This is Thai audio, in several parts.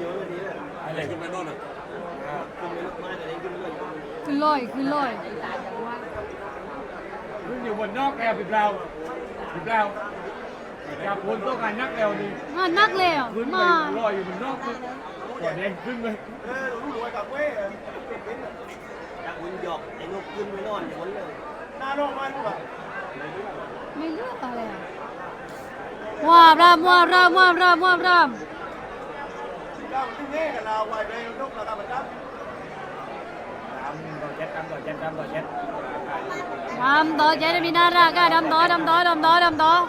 อยู่วันนี้เลยอะไรขึ้นไปโน่นอะขึ้นไปมาแต่เองขึ้นไปเลยอยู่ขึ้นลอยขึ้นลอยคุณอยู่บนนอกแอร์ปิดเราปิดเราจับคนต้องการนักแอลนี่มานักเลยอะขึ้นไปมาลอยอยู่บนนอกนี่ก่อนเองขึ้นไปเออรู้รวยกับเว้ยจากวุ้นหยอกไอ้นกขึ้นไปนอนอย่างนั้นเลยหน้าโลกมันแบบไม่เลือกอะไรอะว้าวรามว้าวรามว้าวรามว้าวรามก้าวขึ้นแน่กับเราไว้ไปนกเราทำมั cao tiếng nghe là nào ngoài về lúc là cao mình trăm đâm đó chạy đi na ra cái đâm đó đâm đó đâm đó đâm đó.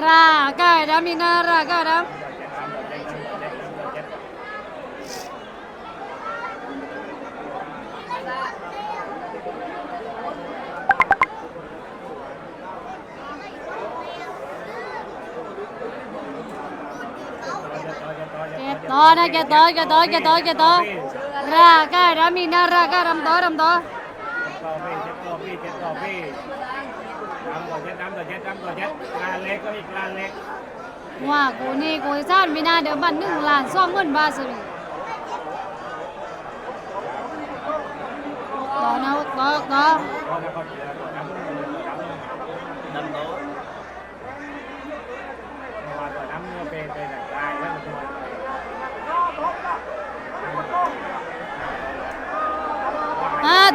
Ra cái đâm đi na ra cái đâm Thank you. to đây kìa tới kìa tới kìa tới kìa tới ra, cái đó mình ra ra, cái đâm tới đâm tới wow cô này cô sao mình ra đỡ bạn nương làn xong hơn ba rồi đó nào đó đó. Năm đó. năm về về này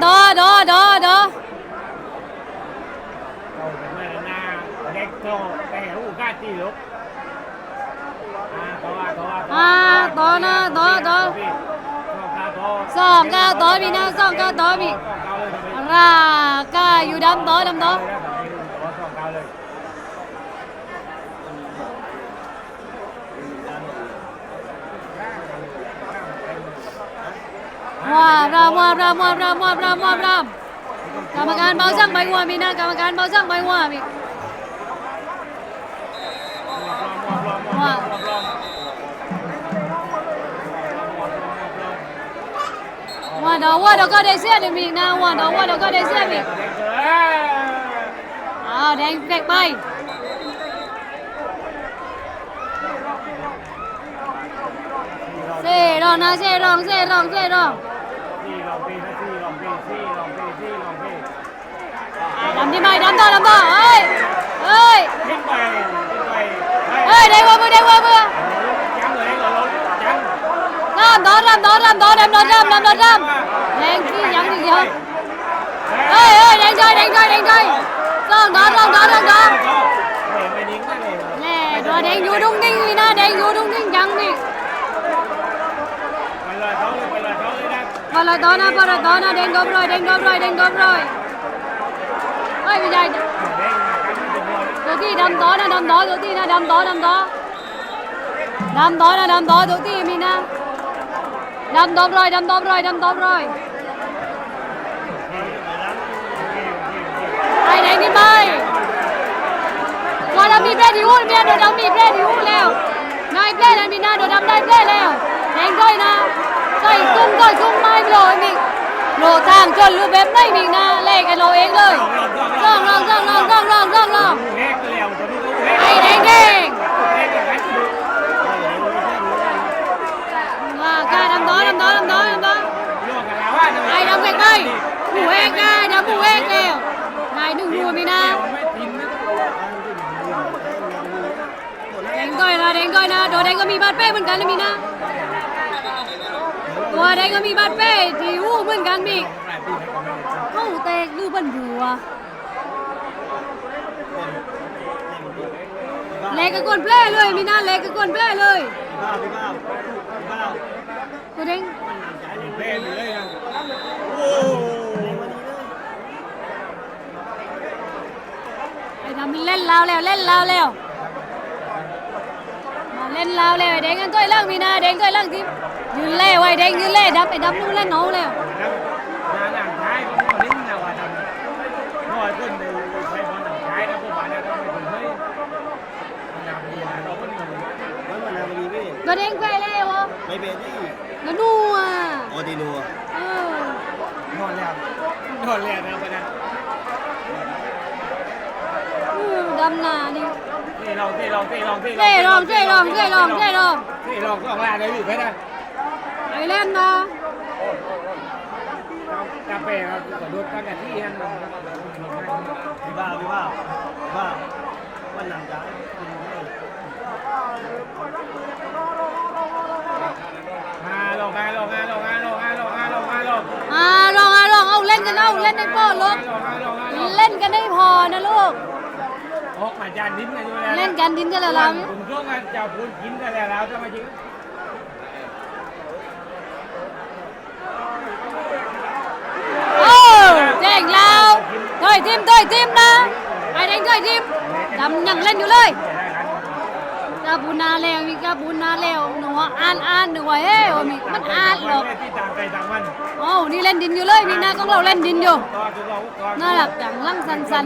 ดูดูดูดูอ่าตัวนะตัวตัวสองก้าตัวมีนะสองก้าตัวมีราก้าอยู่ดำตัวดำตัว ว้าวรามว้าวรามว้าวรามว้าวรามว้าวรามกรรมการเบาสั่งใบหัวมีนะกรรมการเบาสั่งใบหัวมีว้าวว่าดอว่าดอกก็ได้เสียหนึ่งมีนะว่าดอว่าดอกก็ได้เสียมีอ้าวแดงเฟกไปเซ่รองนะเซ่รองเซ่รองเซ่รอง đấm đi mày đấm tao đấm tao. Ơi ơi. Ơi đây qua mưa đây qua mưa làm đó làm đó làm đó đem đó làm làm đó làm đánh cái nhắn gì không? Ơi ơi đánh chơi đánh chơi đánh chơi, làm vâng, đó làm đó làm đó. Nè rồi đánh vô đúng đinh đi na đánh vô đúng đinh nhắn đi. Vâng, Maradona, Maradona, đen gom rồi, đen gom rồi, đen gom rồi. Ôi bây giờ. Tụi kia đâm đó nè, đâm đó, tụi kia nè, đâm đó, đâm đó. Đâm đó đâm đó, tụi kia mình nè. Đâm đom rồi, đâm đom rồi, đâm đom rồi. Ai đánh đi mày. Rồi đâm bị bê đi hút, bê đồ đâm bị bê đi hút lèo. Nói bê là mình nè, đồ đâm đây bê lèo. Đánh rồi nè. ที่นะดำตอดำตอดำตอนะดำตอตัวที่มีนะดำตบรอยดำตบรอยดำตบรอยไอ้แดงนี่ไปว่าเรามีเพลที่หูเมียโดนดำมีเพลที่หูแล้วนายเพลนั้นมีนะโดนดำได้เพลแล้วแดงก้อยนะใส่กุ้งก้อยกุ้งไม้โลมีโลทางจนรูปแบบไม่มีนะเลขไอ้โลเองเลยร่องร่องร่องร่องร่องร่องร่องร่องเล็กเลี้ยวตัวนี้ก็เล็กไอ้แดงแดงเล็กกันดูว่ากาดำดอดำดอดำดอดำดอโยกกันแล้วว่าไอ้ดำเวกไปผู้เอกได้ดำผู้เอกแล้วนายหนึ่งรูมีนะไม่ทิ้งนะแดงก้อยนะแดงก้อยนะโดแดงก็มีบาดเป้เหมือนกันนะมีนะ ว่าได้ก็มีบาดเป้ที่วู้เหมือนกันอีกเข้าเตกหรือบันหัวเล็กก็กวนเพลเลยมีหน้าเล็กก็กวนเพลเลยกูเด้งเล่นเลนไอ้ทำเล่นแลาวแล้วเล่นแลาวแล้ว lên lao leo đến ăn coi lăng mina đến coi lăng thì như leo ai đến như leo đập đập luôn lên nấu leo งานอ่างท้ายผมก็ลิ้นนะว่าทำน้อยขึ้นในใช้บอล่างท้ายนะพวกบ้านนะทำให้ผมเฮ้ยงานดีนะเราก็เหนื่อยแล้ววันนั้นมีไม่ nó đến quay leo không ไม่เป็นที่ nó nu à โอตินัวนอนแล้วนอนแล้วนะไปนนั้นา đâm หนานี่นี่ที่ลองที่ลองที่ลองที่เจ๊ลองเจ๊ลองเจ๊ลองเจ๊ลองที่ลองก็ออกลาเลยอยู่ไปนะไปเล่นนะกาแฟครับกระโดดตั้งแต่ที่นั่นพี่บ้าพี่บ้าพี่บ้าวันหนังจ้ามาลงมาลงมาลงมาลงมาลงมาลงมาลงอ่าลองอะลองเอาเล่นกันเอาเล่นในพ่อลูกลงมาลงมาลง ออกมาจานดิ้นกันอยู่แล้วเล่นกันดินกันแล้วเราผมช่วงกันจะพูดกินกันแล้วจะมาจริงโอ้เจ๋งแล้วต่อยทีมต่อยทีมนะไอ้แดงต่อยทีมดำยังเล่นอยู่เลยกาบูนาแล้วมีกาบูนาแล้วหนูว่าอ่านอ่านหนูว่าเฮ้ยมีมันอ่านหรอกที่ต่างใจต่างวันโอ้นี่เล่นดินอยู่เลยมีหน้าของเราเล่นดินอยู่ก็คือเราก็น่ารักจังลังสันสัน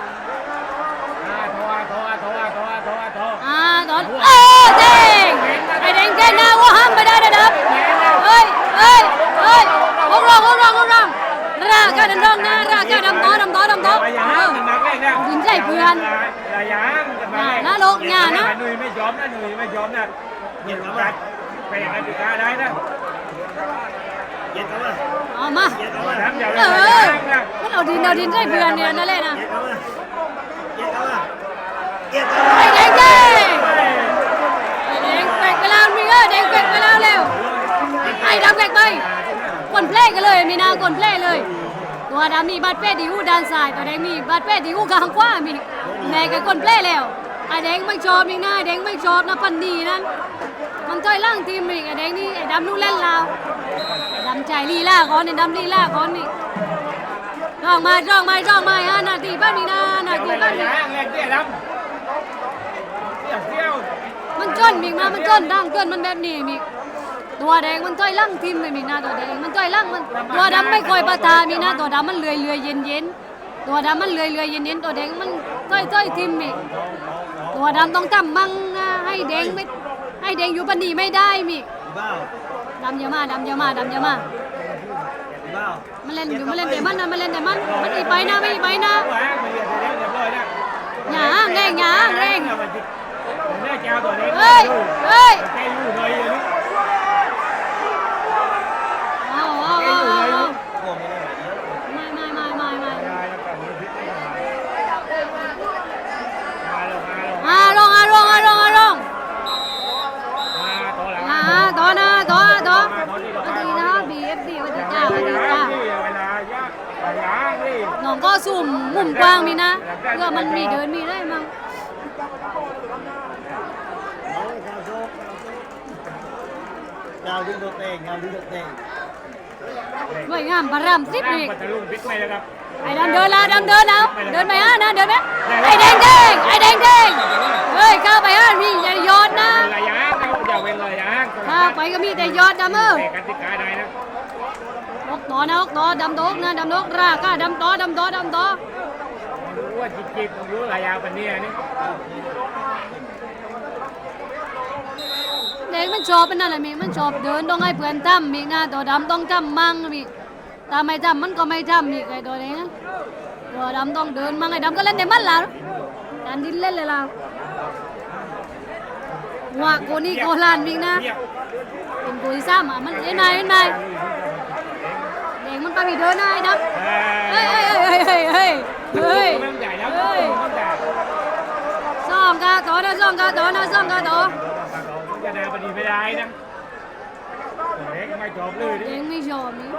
อ่าตอนเออเด้งไอ้แดงแค่หน้าว่าห้ามไม่ได้นะครับเอ้ยเอ้ยเอ้ยหกรองหกรองหกรองราก็ดันรองนะราก็ดำต้อดำต้อดำต้อระยะเอห่างอกันนักเลยนะยินใจเพื่อนระยะห่างกันนักเลยหน้าโลกหน้านะหนุ่ยไม่ยอมนะหนุ่ยไม่ยอมนะเย็นกับมันไปอย่างไรติดกาได้นะเย็นเข้ามาเอามาเย็นเข้ามามาทำอย่าเอเลยอนะมันเอาดินเอาดินใจเพื่อนเนี่ยนั่นแหละนะเย็นเข้ามาเย็นเข้ามาเย็นเข้ามา ไอ้แดงเด้ไอ้แด กว่งไปแล้วมีเออแดงแกว่งไปแล้วเร็วไอ้ดำแกว่งไปกดเพลงกันเลยมีนากดเพลงเลย ตัวดำมีบาดแผลที่หูด้านซ้ายตัวแดงมีบาดแผลที่หูข้างขวามีแม่ก็กดเพลงแล้วไอ้แดงไม่ชอบนี่นะไอ้แดงไม่ชอบนะพันดีนั้นมันต่อยล่างทีมอีกไอ้แดงนี่ไอ้ดำนู่นเล่นลาวไอ้ดำใจลีลาก่อนไอ้ดำลีลาก่อนนี่ร้องมาร้องมาร้องมาฮะนาทีบ้านนี่นะนาทีบ้านนี่ ยะห่างแรงเตี้ยดำเตี้ยเตี้ยว มันจนมีมา มันจนดังจนมันแบบนี้มีตัวแดงมันต่อยล่างทีมไม่มีหน้าตัวแดงมันต่อยล่างมันตัวดำไม่ค่อยประทามีหน้าตัวดำมันเลื่อยเลื่อยเย็นเย็นตัวดำมันเลื่อยเลื่อยเย็นเย็นตัวแดงมันต่อยต่อยทีมมีตัวดำต้องทำมั่งนะให้แดงไม่ให้แดงอยู่ปันนีไม่ได้มีพี่บ้าดำเยอะมาดำเยอะมาดำเยอะมาพี่บ้ามันเล่นอยู่มันเล่นแต่มันนะมันเล่นแต่มันมันอีไปนะไม่อีไปนะตัวห่างมันเรียนเรียบเรียบร้อยนะหยาแรงหยาแรง แม่แก้วตัวเล็กเฮ้ยเฮ้ยใจรู้หน่อยเลยเอาเอาเอาเอาเอาโอ้ไม่ได้เยอะไม่ไม่ไม่ไม่ไม่ยายแล้วกันพิษไม่มามาลงมาลงอ่าลงอ่าลงอ่าลงอ่าลงมาตัวหลังอ่าต่อนะต่อต่อมาตัวนี้สต่อวัสมาดีนะบีเอฟซีสวัสดีจ้าสวัสดีจ้าเวลายากเวลานี่น้องก็สุ่มมุมกว้างมีนะเพื่อมันมีเดินมีได้มั้ง น้องข้าวโซ่ยาวดึงตัวเตงยาวดึงตัวเตงสวยงามพระรามสิบอีกปัตตาลุงพิษไม่แล้วครับไอ้ดำเดินแล้วดำเดินแล้วเดินไปฮะนะเดินไหมไอ้แดงแดงไอ้แดงแดงเฮ้ยเข้าไปฮะมีอย่าโยนนะระยะเราอย่าเว้นระยะเข้าไปก็มีแต่ยนดดำเออแต่กติกาใดนะนกต่อนะนกต่อดำโตกนะดำโตกราก้าดำต่อดำต่อดำต่อรู้ว่าจิตจิตรู้ระยะปันนี้นี่ เด็กมันชอบเป็นอะไรมีมันชอบเดินต้องให้เพื่อนทำมีนะตัวดำต้องทำมั่งมีถ้าไม่ทำมันก็ไม่ทำมีไอ้ตัวเด็กนั้ตัวดำต้องเดินมั่งไอ้ดำก็เล่นในมันล้วการดิ้นเล่นเลยเราว่ากูนี่โกลานมีนะเป็นกูที่ซ้ำอะมันเล่นไหนเล่นไหนเด็กมันไปมีเดินไอ้ดำเฮ้ยเฮ้ยเฮ้ยเฮ้ยเฮ้ยเฮ้ยมันใหญ่แล้วเฮ้ยมันใหญ่ซ่องกาต่อนะซ่องกาต่อนะซ่องกาต่อ จะนาปฏิไม่ได้นะเล็กไม่จบเลยดิเด็กไม่ชอบนี่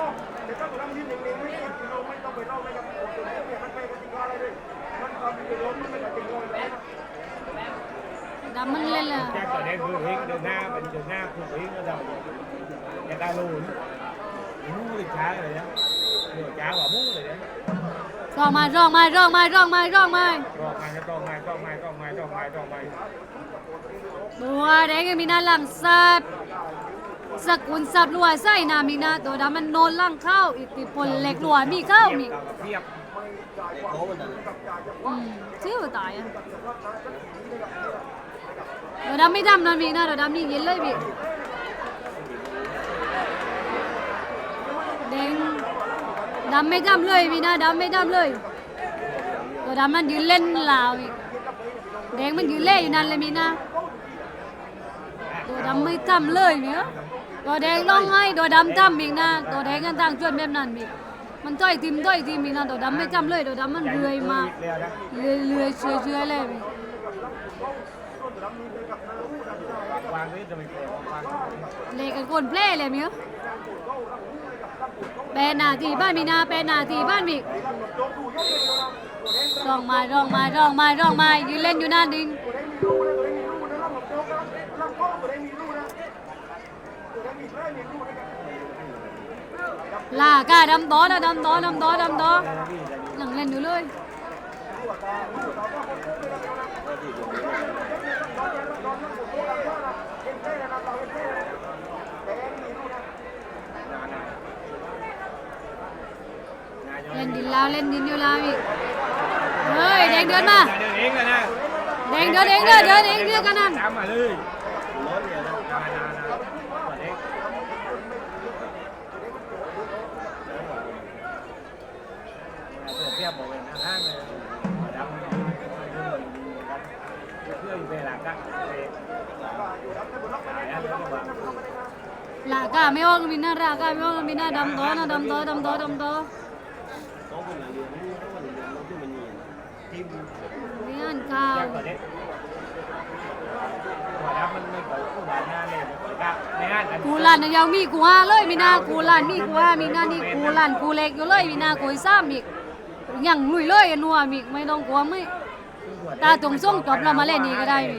ดำมันเล่นเลยแจ้งต่อเด็กคือเฮงเดินหน้าเป็นเดินหน้าคือเฮงก็ได้จะได้รู้มูเลยช้าเลยนะเดี๋ยวช้ากว่ามูเลยนะร่องไม้ร่องไม้ร่องไม้ร่องไม้ร่องไม้รอบไม้องไม้ต้องไม้ต้องไม้ต้องไม้ต้องไม้ ตัวแดงก็มีน้าหลังสับสกุลสับรัวไส้นามีนาตัวดำมันโนนหลังเข้าอิทธิพลเหล็กรัวมีเข้ามีเทียบชื่อตายอะตัวดำไม่ดำนอนมีนาตัวดำนี่เย็นเลยมีแดงดำไม่ดำเลยมีนาดำไม่ดำเลยตัวดำมันยืนเล่นลาวอีกแดงมันยืนเล่อยู่นั่นเลยมีนา ตัวดำไม่จำเลยเนี่ยตัวแดงร้องไห้ตัวดำจำอีกนะตัวแดงกันต่างชวนแบบนั้นอีกมันต้อยทิมต้อยทิมอีกนะตัวดำไม่จำเลยตัวดำมันเรื่อยมาเรื่อยเรื่อยเชื่อเชื่อเลยอีกวางไว้จะไม่เกี่ยกันคนเพล่เลยมั้ยแปลนาทีบ้านมีนาแปลนาทีบ้านมีร้องม้ร้องม้ร้องม้ร้องม้ยืนเล่นอยู่หน้าดิง ลากาดำต้อนะดำต้อดำต้อดำต้อหลังเล่นอยู่เลยเล่นดินแล้วเล่นดินอยู่แล้วอีกเฮ้ยแดงเดินมาเดินเองนะแดงเดินเองเดินเดินเองเรียกกันนั่นตามมาเลย ผู้บาดหน้าเลยนะครับในห้างกันกูหลานน่ะยังมีกูห้าเลยมีหน้ากูหลานมีกูห้ามีหน้านี่กูหลานกูเล็กอยู่เลยมีหน้ากูซ้ำอีกยังลุยเลยนัวมีไม่ต้องกลัวไม่ตาตรงส่งจบเรามาเล่นนี่ก็ได้มี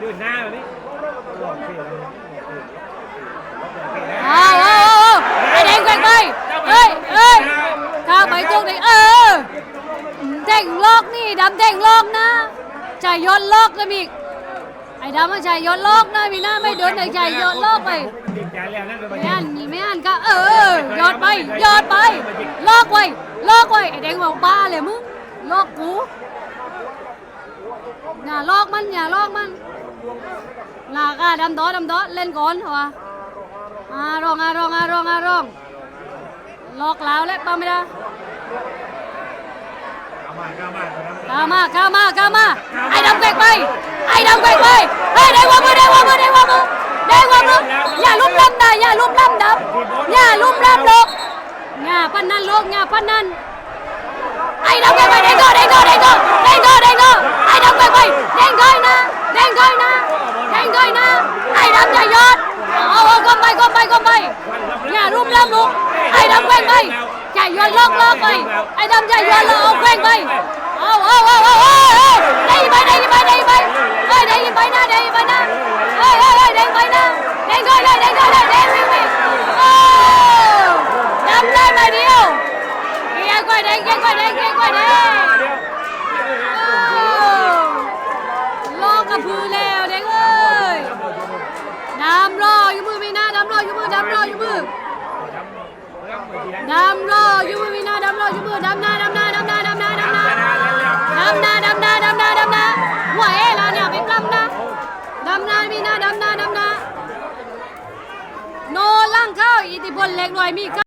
ดเลยนะว่าได้ไปที่เวลาไม่มีวันดำไม่เดินเลยเหรอตัวแดงมันก็ยืนอยู่นั่นแล้วมีหัวดำมันก็ดันใจซึ่งตัวเด็กก็ดันกว้างแต่มันก็ดันกว้างอยู่ตรงตรงตรงบอกว่านี่ก็ต้อยตัวแรกแบบคุณกัดใจเราดิคุณมีดูหน้าเราดิหลอกเสียเลยอ้าวอ้าวอ้าไอ้แดงแกว่งไปเฮ้ยเฮ้ยข้าไปตรงเออแดงลอกนี่ดำแดงลอกนะใจย้อนลอกแล้วมีไอ้ดำมันใจย้อนลอกนะมีหน้าไม่เดินไอ้ใจย้อนลอกไปไม่อ่านไม่อ่านก็เออยอดไปยอดไปลอกไว้ลอกไว้ไอ้แดงบอกบ้าเลยมึงลอกกู อย่าลอกมันอย่าลอกมันลากาดำโตดำโตเล่นก่อนเหรอวะอารองอารองอารองอารองลอกแล้วและป้าไม่ได้เอามามาตัวนั้นก้ามาก้ามากามาไอ้ดำแกว่งไปไอ้ดำแกว่งไปเฮ้ยได้วางมือได้วางมือได้วางมือได้วางมืออย่าลุ่มล้ำนะอย่าลุ่มล้ำดำอย่าลุ่มลำลูกอย่าพันนั้นลูกอย่าพันนั้นไอ้ดำแกว่งไปเด้งโดเด้งโดเเกียร์กว่าได้เกียร์กว่าได้ลอกกระพือแล้วเด็กเอ้ยดำรออยู่มือมีหน้าดำรออยู่มือดำรออยู่มือดำรออยู่มือมีหน้าดำรออยู่มือดำหน้าดำหน้าดำหน้าดำหน้าดำหน้าดำหน้าดำหน้าดำหน้าดำหน้าหัวเอ๋ลาเนี่ยไปปล้ำนะดำหน้ามีหน้าดำหน้าดำหน้าโนล่างเข้าอิทธิพลเล็กหน่อยมี